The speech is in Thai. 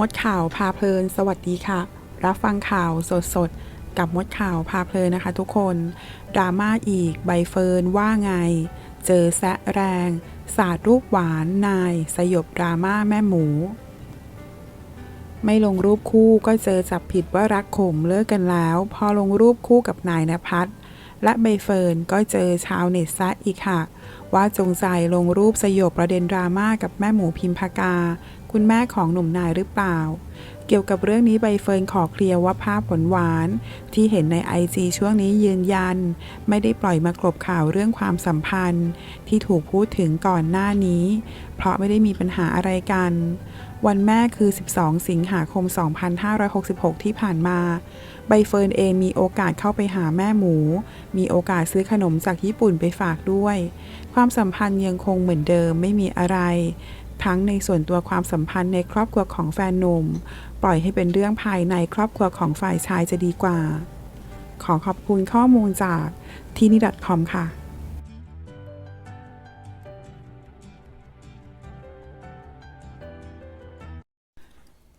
มดข่าวพาเพลิน สวัสดีค่ะ รับฟังข่าวสดๆกับมดข่าวพาเพลินนะคะทุกคนดราม่าอีกใบเฟิร์นว่าไง เจอแซะแรง สาดรูปหวานนาย สยบดราม่าแม่หมู ไม่ลงรูปคู่ก็เจอจับผิดว่ารักขมเลิกกันแล้ว พอลงรูปคู่กับนายนภัส และใบเฟิร์นก็เจอชาวเน็ตซะอีกค่ะ ว่าจงใจลงรูปสยบประเด็นดราม่ากับแม่หมูพิมพากา คุณแม่ของหนุ่มนายหรือเปล่า เกี่ยวกับเรื่องนี้ใบเฟิร์นขอเคลียร์ว่าภาพผลหวาน ที่เห็นในไอจีช่วงนี้ยืนยัน ไม่ได้ปล่อยมากลบข่าวเรื่องความสัมพันธ์ ที่ถูกพูดถึงก่อนหน้านี้ เพราะไม่ได้มีปัญหาอะไรกันวันแม่คือ 12 สิงหาคม 2566 ที่ผ่านมา ใบเฟิร์นเองมีโอกาสเข้าไปหาแม่หมู มีโอกาสซื้อขนมจากญี่ปุ่นไปฝากด้วย ความสัมพันธ์ยังคงเหมือนเดิมไม่มีอะไร ทั้งในส่วนตัวความสัมพันธ์ในครอบครัวของแฟนหนุ่ม ปล่อยให้เป็นเรื่องภายในครอบครัวของฝ่ายชายจะดีกว่า ขอขอบคุณข้อมูลจากที่นี่ .com ค่ะ